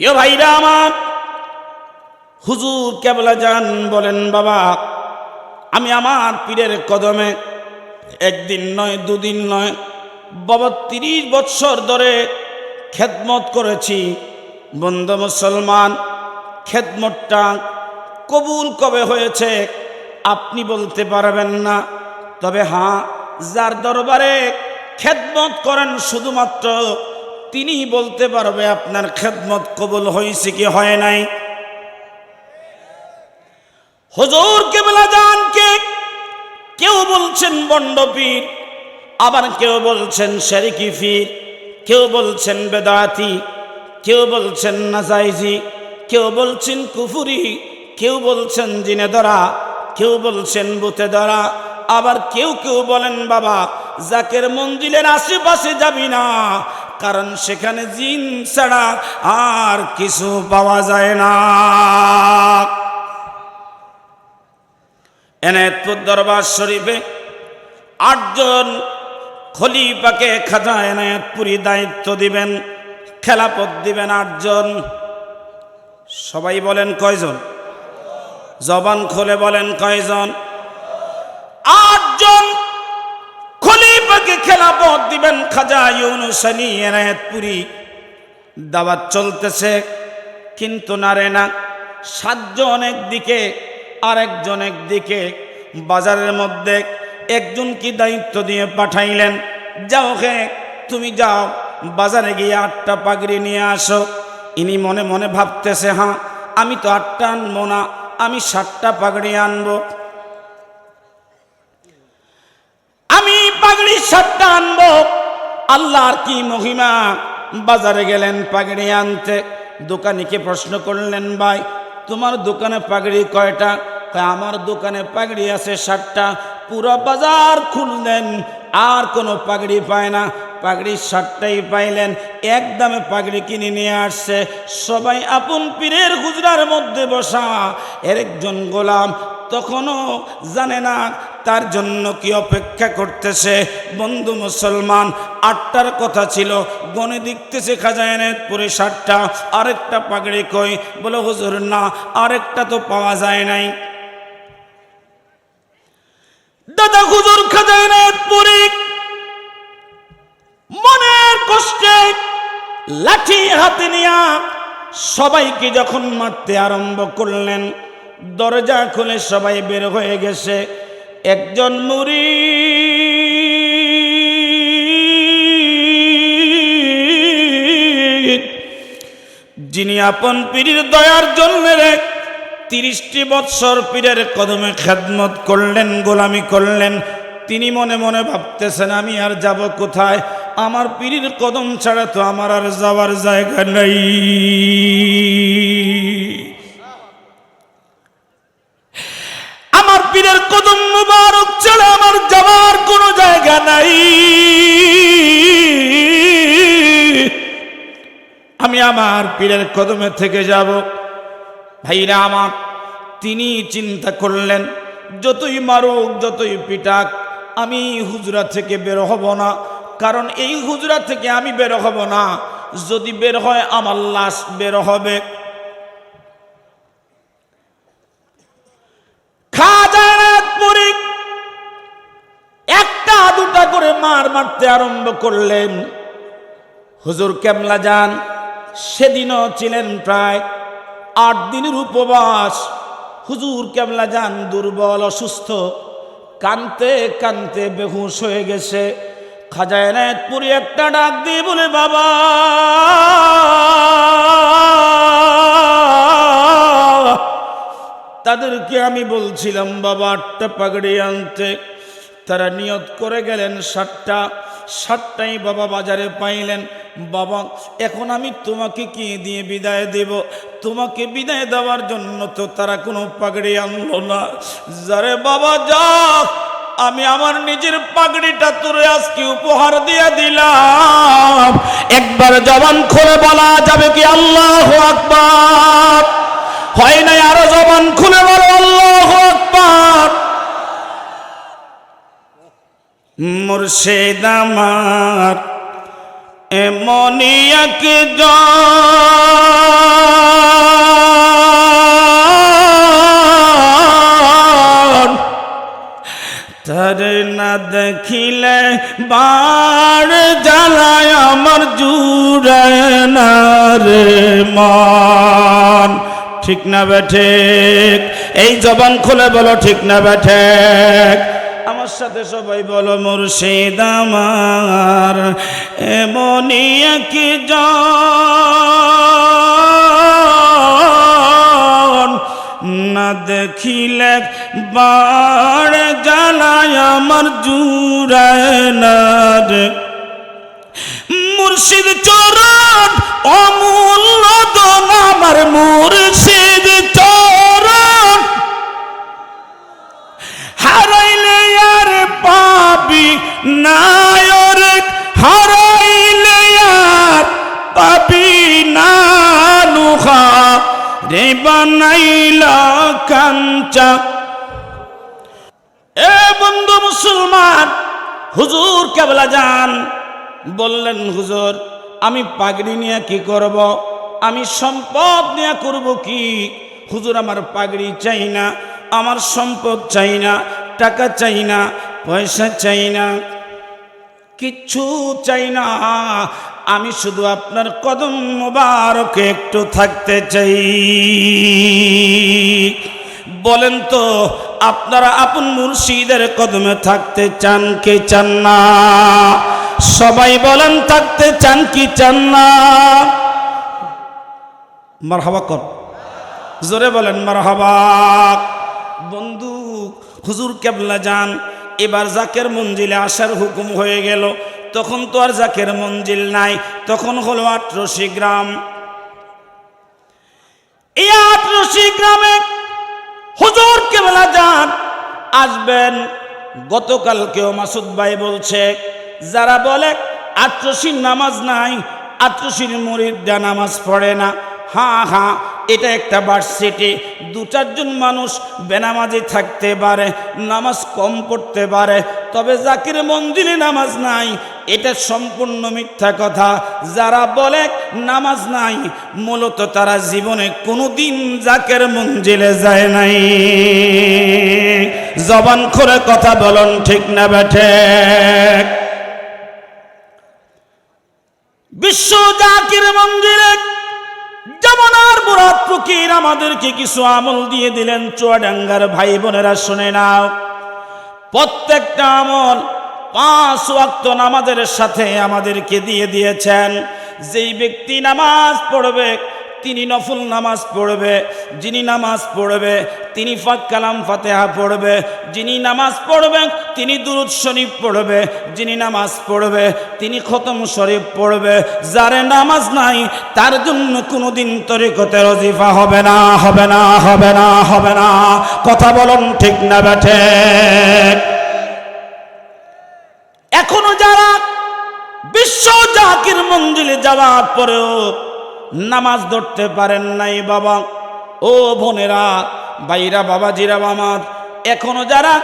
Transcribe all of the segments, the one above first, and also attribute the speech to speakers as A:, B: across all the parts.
A: প্রিয় ভাইরা আমার, হুজুর কেবলা যান বলেন, বাবা, আমি আমার পীরের কদমে একদিন নয়, দুদিন নয়, বাবা, তিরিশ বৎসর ধরে খেদমত করেছি। বন্ধু মুসলমান, খেদমতটা কবুল কবে হয়েছে আপনি বলতে পারবেন না। তবে হ্যাঁ যার দরবারে খেদমত করেন শুধুমাত্র তিনি বলতে পারবে, আপনার খেদমত কবুল হয়েছে কি হয় নাই? হজুর কেবলা জানকে কেউ বলছেন বন্ডপীর আবার কেউ বলছেন শেরিকি ফির কেউ বলছেন বেদাতি, কেউ বলছেন নাজাইজি, কেউ বলছেন কুফুরি, কেউ বলছেন জিনে ধরা কেউ বলছেন বুতে ধরা আবার কেউ কেউ বলেন, বাবা জাকের মঞ্জিলের আশেপাশে যাবি না কারণ সেখানে জিন ছাড়া আর কিছু পাওয়া যায় না। এনায়তপুর দরবার শরীফে আটজন খলিফাকে খাজা এনায়তপুরি দায়িত্ব দিবেন, খেলাপথ দিবেন আটজন। সবাই বলেন কয়জন? জবান খুলে বলেন কয়জন? আটজন খেলাপথ দিবেন খাজা ইউনুসানি এনায়তপুরি। দাওয়াত চলতেছে, কিন্তু না রে না। সাতজন একদিকে, আরেকজন একদিকে। বাজারের মধ্যে একজন কি দায়িত্ব দিয়ে পাঠাইলেন, যাও হে তুমি যাও, বাজারে গিয়ে আটটা পাগড়ি নিয়ে আসো। ইনি মনে মনে ভাবতেছে হ্যাঁ আমি তো আটটা আনব না, আমি সাতটা পাগড়ি আনব আমি সাতটা আনব। আল্লাহর কি মহিমা? বাজারে গেলেন পাগড়ি আনতে। দোকানিকে প্রশ্ন করলেন ভাই তোমার দোকানে পাগড়ি কয়টা? কয়, আমার দোকানে পাগড়ি আছে ষাটটা। পুরো বাজার খুললেন আর কোনো পাগড়ি পায় না। পাগড়ি ষাটটাই পাইলেন এক পাগড়ি কিনে নিয়ে আসছে। সবাই আপন পীরের হুজরার মধ্যে বসা। এর একজন গোলাম তখনও জানে না তার জন্য কি অপেক্ষা করতেছে? বন্ধু মুসলমান, আটটার কথা ছিল। গনে দেখতেছে খাজায়নের পরে ষাটটা আরেকটা পাগড়ি কই? বলে, হুজুর, না, আরেকটা তো পাওয়া যায় নাই। দাদা হুজুর খাজায়নের পরে মনের কষ্টে লাঠি হাতে নিয়া সবাইকে যখন মারতে আরম্ভ করলেন, দরজা খুলে সবাই বের হয়ে গেছে। একজন মুড়ি যিনি আপন পীরের দয়ার জন্য তিরিশটি বৎসর পীরের কদমে খেদমত করলেন, গোলামি করলেন। তিনি মনে মনে ভাবতেছেন, আমি আর যাব কোথায়? আমার পীরের কদম ছাড়া তো আমার আর যাওয়ার জায়গা নেই। আমি আমার পীরের কদমে থেকে যাব। ভাইরা আমার, তিনি চিন্তা করলেন, যতই মারুক, যতই পিটাক, আমি হুজরা থেকে বের হব না। কারণ এই হুজরা থেকে আমি বের হব না। যদি বের হয়, আমার লাশ বের হবে। করে মার মারতে আরম্ভ করলেন। হুজুর কেমলা যান, সেদিনও ছিলেন প্রায় আট দিনের উপবাস। হুজুর কেমলা যান দুর্বল, অসুস্থ, কানতে কানতে বেহুশ হয়ে গেছে। খাজায়নায়তপুরি একটা ডাক দিয়ে বলে, বাবা! তাদেরকে আমি বলছিলাম, বাবা, আটটা পাগড়ি আনতে। তারা নিয়ত করে গেলেন সাতটা সাতটাই বাবা বাজারে পাইলেন, বাবা, এখন আমি তোমাকে কি দিয়ে বিদায় দেব? তোমাকে বিদায় দেওয়ার জন্য তো তারা কোনো পাগড়ি আনলো না। যারে বাবা, যা, আমি আমার নিজের পাগড়িটা তোরে আজকে উপহার দিয়ে দিলাম। একবার জবান খুলে বলা যাবে কি আল্লাহ আকবার? হয় নাই আরও জবান খুলে বলো আল্লাহ আকবার? মুর্শেদ আমার এমনি এক তার না দেখিলে বার জ্বালায় আমার জুড়ে না রে মান। ঠিক না বেঠেক এই জবান খুলে বলো, ঠিক না বেঠেক আমার সাথে সবাই বলো, মুর্শিদ আমার, এমনই কি না দেখিলে বাড় জ্বালায় আমার জুড়ায় না মুর্শিদ চরণ অমূল্য দন আমার মুর্শিদ নায়র হারাইলে আর পাবি না লুহা রে বানাইলা কাঞ্চা। এ বন্ধু মুসলমান, হুজুর কেবলা যান। বললেন, হুজুর, আমি পাগড়ি নিয়ে কি করব? আমি সম্পদ নিয়ে করব কি? হুজুর, আমার পাগড়ি চাই না, আমার সম্পদ চাই না, টাকা চাই না, পয়সা চাই না। কিচ্ছু চাই না। আমি শুধু আপনার কদম মোবারকে একটু থাকতে চাই। বলেন তো, আপনারা আপন মুর্শিদের কদমে থাকতে চান কি চান না? সবাই বলেন, থাকতে চান কি চান না? মারহাবা কর। জোরে বলেন, মারহাবা। বন্ধু, হুজুর কেবলা যান। এবার জাকের মঞ্জিলে আসার হুকুম হয়ে গেল। তখন তো আর জাকের মঞ্জিল নাই, তখন হলো আটরশি গ্রাম। এই আটরশি গ্রামে হুজুর কেবলা যান, আসবেন। গতকালকেও মাসুদ ভাই বলছে, যারা বলে আটরশির নামাজ নাই, আটরশির মরিদা নামাজ পড়ে না হ্যাঁ হ্যাঁ এটা একটা ভার্সিটি দু চারজন মানুষ বেনামাজি থাকতে পারে, নামাজ কম করতে পারে, তবে জাকির মন্দিরে নামাজ নাই। এটা সম্পূর্ণ মিথ্যা কথা। যারা বলে নামাজ নাই, মূলত তারা জীবনে কোনোদিন জাকের মঞ্জিলে যায় নাই। জবান করে কথা বলন, ঠিক না বেঠে বিশ্ব জাকির মন্দিরে যেমনার মুরাদ ফকির আমাদেরকে কিছু আমল দিয়ে দিলেন, চুয়াডাঙ্গার ভাই বোনেরা শুনে নাও। প্রত্যেকটা আমল পাঁচ ওয়াক্ত নামাজের সাথে আমাদেরকে দিয়ে দিয়েছেন। যেই ব্যক্তি নামাজ পড়বে তিনি নফল নামাজ পড়বে, যিনি নামাজ পড়বে, তিনি ফাক কালাম ফাতেহা পড়বে, যিনি নামাজ পড়বেন তিনি দুরুদ শরীফ পড়বে, যিনি নামাজ পড়বে, তিনি খতম শরীফ পড়বে। যারে নামাজ নাই, তার জন্য কোনোদিন তরিকতে রজিফা হবে না হবে না হবে না হবে না। কথা বলুন ঠিক না বেঠে এখনও যারা বিশ্ব জাকির মঞ্জিলে যাওয়ার পরেও নামাজ ধরতে পারেন নাই বাবা। ও বোনেরা, ভাইরা, বাবাজিরা আমার এখনও যারা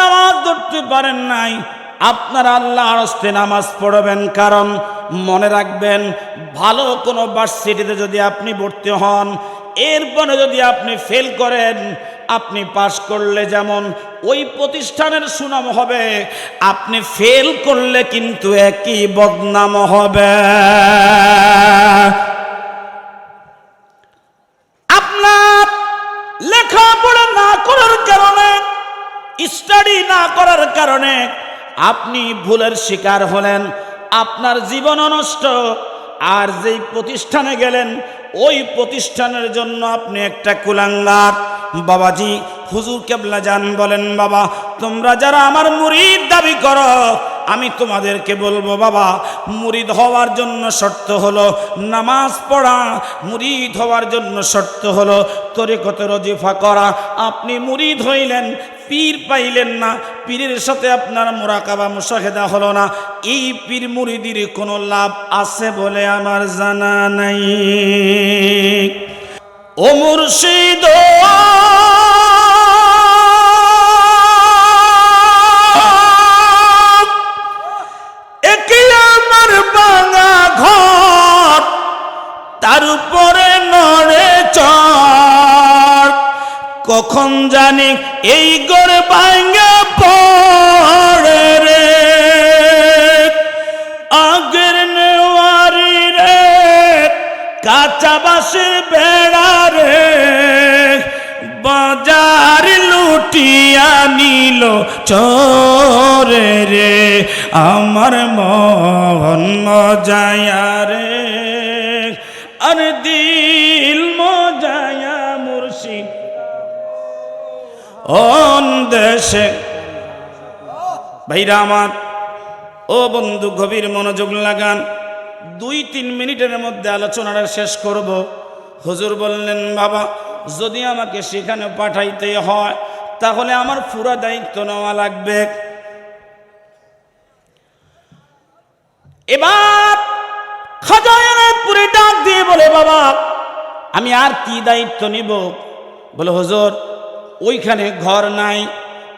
A: নামাজ ধরতে পারেন নাই, আপনারা আল্লাহ হস্তে নামাজ পড়বেন, কারণ মনে রাখবেন, ভালো কোনো ভার্সিটিতে যদি আপনি ভর্তি হন, এরপরে যদি আপনি ফেল করেন, আপনি পাশ করলে যেমন ওই প্রতিষ্ঠানের সুনাম হবে, আপনি ফেল করলে কিন্তু একই বদনাম হবে। স্টাডি না করার কারণে আপনি ভুলের শিকার হলেন, আপনার জীবন নষ্ট আর যেই প্রতিষ্ঠানে গেলেন, ওই প্রতিষ্ঠানের জন্য আপনি একটা কুলাঙ্গার। বাবাজি, হুজুর কেবলা যান, বলেন, বাবা, তোমরা যারা আমার মুরিদ দাবি করো, আমি তোমাদেরকে বলব, বাবা, মুরিদ হওয়ার জন্য শর্ত হলো নামাজ পড়া, মুরিদ হওয়ার জন্য শর্ত হলো তরিকত রজিফা করা। আপনি মুরিদ হইলেন পীর পাইলেন না, পীরের সাথে আপনার মোরাকাবা মুশাহেদা হলো না। এই পীর মুরিদির কোনো লাভ আছে বলে আমার জানা নাই। ও মুর্শিদ! কখন জানি এই গড় ভাঙ্গা পড়ে রে। আগের নেওয়ারি রে কাঁচা বাসে বেড়া রে। বাজার লুটিয়া নিল চরে রে, আমার মন মজায়া রে। আর দি অন দেশে। ভাইরা আমার, ও বন্ধু, গভীর মনোযোগ লাগান। দুই তিন মিনিটের মধ্যে আলোচনাটা শেষ করব। হুজুর বললেন, বাবা, যদি আমাকে সেখানে পাঠাইতে হয়, তাহলে আমার পুরো দায়িত্ব নেওয়া লাগবে। এবার খাজায়ানাথপুরে ডাক দিয়ে বলে, বাবা, আমি আর কি দায়িত্ব নিব? বলে, হুজুর ওইখানে ঘর নাই,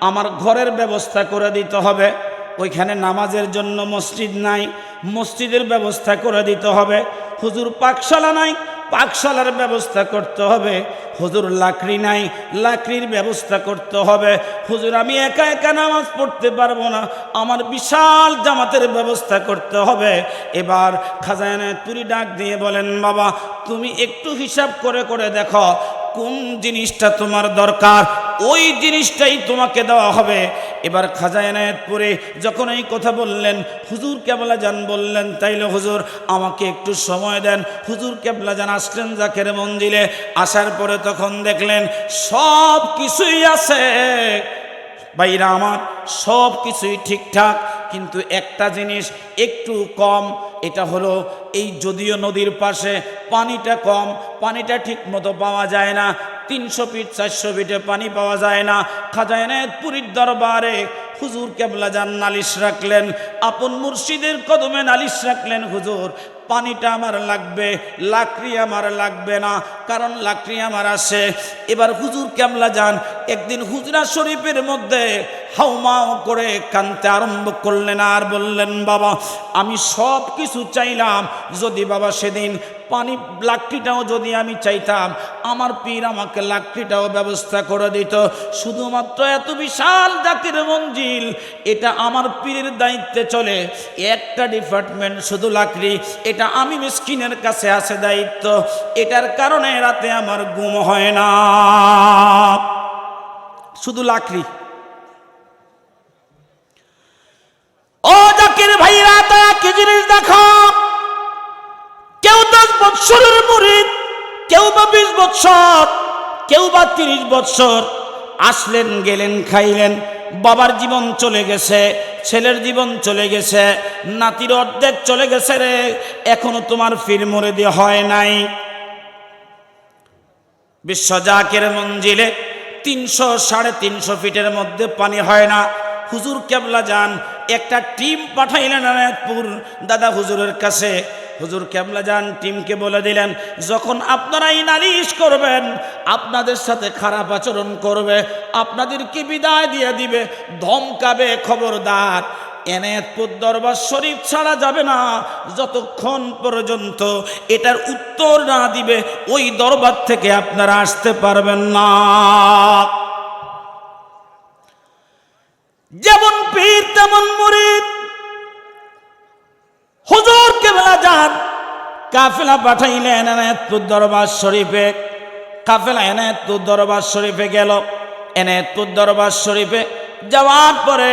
A: আমার ঘরের ব্যবস্থা করে দিতে হবে। ওইখানে নামাজের জন্য মসজিদ নাই, মসজিদের ব্যবস্থা করে দিতে হবে। হুজুর পাকশালা নাই, পাকশালার ব্যবস্থা করতে হবে। হুজুর লাকড়ি নাই, লাকড়ির ব্যবস্থা করতে হবে। হুজুর, আমি একা একা নামাজ পড়তে পারব না, আমার বিশাল জামাতের ব্যবস্থা করতে হবে। এবার খাজানায় তুরি ডাক দিয়ে বলেন, বাবা, তুমি একটু হিসাব করে করে দেখো কোন জিনিসটা তোমার দরকার? ওই জিনিসটাই তোমাকে দেওয়া হবে। এবার খাজা এনায়তপুরে যখন এই কথা বললেন, হুজুর কেবলা যান বললেন, তাইলে হুজুর আমাকে একটু সময় দেন। হুজুর কেবলা যান আসলেন জাকের মন্দিরে, আসার পরে তখন দেখলেন সব কিছুই আছে। বাইরা আমার সব কিছুই ঠিকঠাক। কিন্তু একটা জিনিস একটু কম, এটা হলো এই যদিও নদীর পাশে পানিটা কম, পানিটা ঠিক মতো পাওয়া যায় না, তিনশো ফিট, চারশো ফিটে পানি পাওয়া যায় না। খাজায়নায়ত পুরীর দরবারে হুজুর কেবলা যান নালিশ রাখলেন, আপন মুর্শিদের কদমে নালিশ রাখলেন, হুজুর, পানিটা আমার লাগবে, লাকড়ি আমার লাগবে না, কারণ লাকড়ি আমার আসে এবার হুজুর কেমলা যান, একদিন হুজরা শরীফের মধ্যে হাউমাও করে কানতে আরম্ভ করলেন আর বললেন, বাবা, আমি সব কিছু চাইলাম। যদি বাবা সেদিন পানি লাকড়িটাও যদি আমি চাইতাম, আমার পীর আমাকে লাকড়িটাও ব্যবস্থা করে দিত। শুধুমাত্র এত বিশাল জাতির মঞ্জিল, এটা আমার পীরের দায়িত্বে চলে। একটা ডিপার্টমেন্ট শুধু লাকড়ি, এটা আমি মিসকিনের কাছে আছে দায়িত্ব। এটার কারণে রাতে আমার গুম হয় না। শুধু লাকড়ি। ও জাকির ভাইরা তা কি জিনিস দেখো? কেউ দশ বৎসরের মুরিদ, কেউ বা বিশ বৎসর, কেউ বা তিরিশ বৎসর। আসলেন, গেলেন, খাইলেন, বাবার জীবন চলে গেছে, ছেলের জীবন চলে গেছে, নাতির অর্ধেক চলে গেছে রে, এখনও তোমার ফির মরে দিয়ে হয় নাই। বিশ্বজাকের মঞ্জিলে তিনশো সাড়ে তিনশো ফিটের মধ্যে পানি হয় না। হুজুর কেবলা যান একটা টিম পাঠাইলেন আনায়তপুর দাদা হুজুরের কাছে। হুজুর কেবলা যান, টিমকে বলে দিলেন, যখন আপনারা নালিশ করবেন, আপনাদের সাথে খারাপ আচরণ করবে আপনাদেরকে বিদায় দিয়ে দিবে, ধমকাবে খবরদার। এনায়তপুর দরবার শরীফ ছাড়া যাবে না, যতক্ষণ পর্যন্ত এটার উত্তর না দিবে, ওই দরবার থেকে আপনারা আসতে পারবেন না। যেমন তেমন মুরিদ, হুজুর কেবলা যান কাফেলা পাঠাইলেন এনায়তপুর দরবার শরীফে, কাফেলা এনায়তপুর দরবার শরীফে গেল। এনায়তপুর দরবার শরীফে যাওয়ার পরে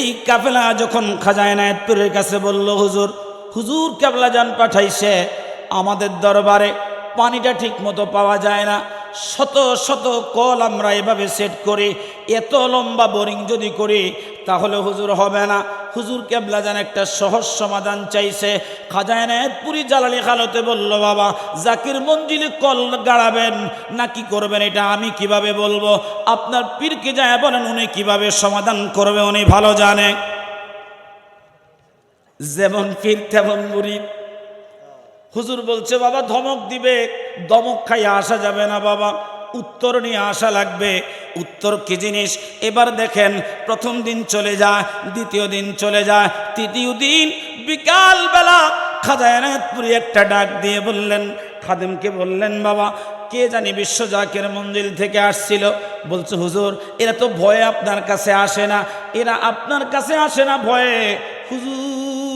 A: এই কাফেলা যখন খাজা এনায়তপুরের কাছে বলল, হুজুর হুজুর কেবলা যান পাঠাইছে আমাদের দরবারে, পানিটা ঠিক মতো পাওয়া যায় না। শত শত কল আমরা এভাবে সেট করি, এত লম্বা বোরিং যদি করি তাহলে হুজুর হবে না। হুজুর কেবলা যান একটা সহজ সমাধান চাইছে। খাজায়নায়ত পুরী জালালি খালতে বলল, বাবা, জাকির মঞ্জিলে কল গাড়াবেন, না কি করবেন এটা আমি কীভাবে বলব? আপনার পীরকে যায় বলেন, উনি কীভাবে সমাধান করবে, উনি ভালো জানে। যেমন পীর, তেমন মুরিদ। হুজুর বলছে, বাবা, ধমক দিবে দমক খাইয়ে আসা যাবে না, বাবা। উত্তর নিয়ে আসা লাগবে। উত্তর কি জিনিস? এবার দেখেন, প্রথম দিন চলে যায় দ্বিতীয় দিন চলে যায় তৃতীয় দিন বিকালবেলা খাজায়নাথপুরি একটা ডাক দিয়ে বললেন, খাদেমকে বললেন, বাবা, কে জানি বিশ্ব জাকের মঞ্জিল থেকে আসছিল? বলছে, হুজুর, এরা তো ভয়ে আপনার কাছে আসে না, এরা আপনার কাছে আসে না ভয়ে। হুজুর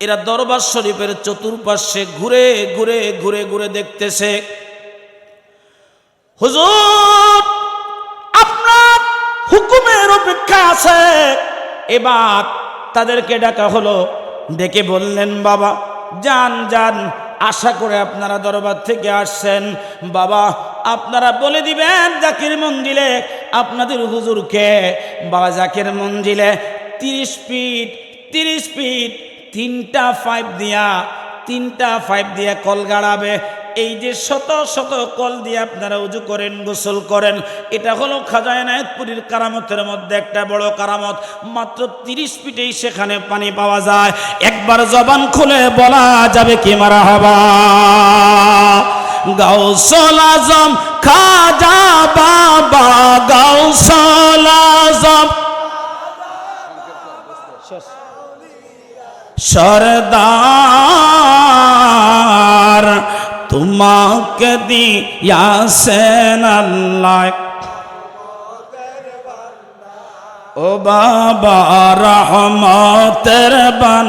A: এরা দরবার শরীফের চতুর্পার্শ্বে ঘুরে ঘুরে ঘুরে ঘুরে দেখতেছে। হুজুর, আপনার হুকুমের অপেক্ষা আছে। এবার তাদেরকে ডাকা হলো। ডেকে বললেন, বাবা, যান যান, আশা করে আপনারা দরবার থেকে আসছেন। বাবা, আপনারা বলে দিবেন জাকির মঞ্জিলে আপনাদের হুজুরকে। বাবা, জাকির মঞ্জিলে তিরিশ ফিট তিরিশ ফিট তিনটা পাইপ দিয়া, তিনটা পাইপ দিয়ে কল গাড়াবে। এই যে শত শত কল দিয়ে আপনারা উজু করেন, গোসল করেন, এটা হলো নায়তপুরীর কারামতের মধ্যে একটা বড় কারামত। মাত্র তিরিশ ফিটেই সেখানে পানি পাওয়া যায়। একবার জবান খুলে বলা যাবে কি মারা হবা গাউসল আজম খাজা বাবা, গাউসল আজম সরদার তোমাকে দিয়াছেন আল্লাহ। ও বাবা রহমতের বান।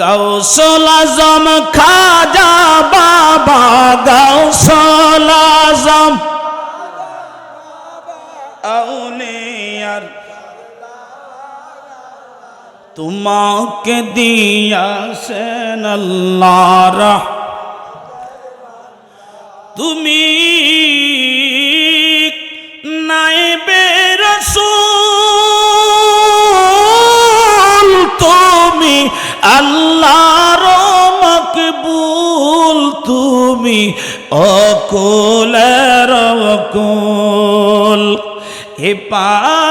A: গৌসল আজম খাজা বাবা গৌসল তোমাকে দিয়াছেন আল্লাহ তুমি নাইবে রসুল তুমি আল্লাহর মকবুল তুমি অকুলের অকুল। এ পাইলে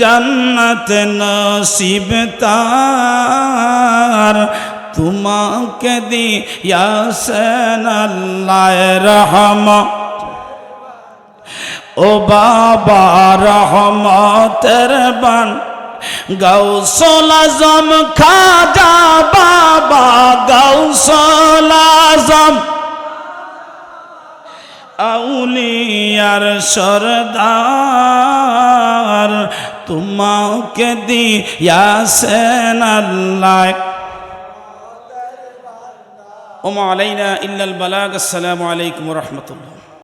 A: জন্নত নসিব তার। তোমাকে দিয়াছেন আল্লাহ রহম ও বাবা রহমতের বান। গৌসল আজম, খাজা বাবা গৌসল আজম। আউলিয়ার সরদার তোমাকে দিয়াছেন আল্লাহ ওমা আলাইনা ইল্লাল বালাগ আসসালামু আলাইকুম রহমতুল্লাহ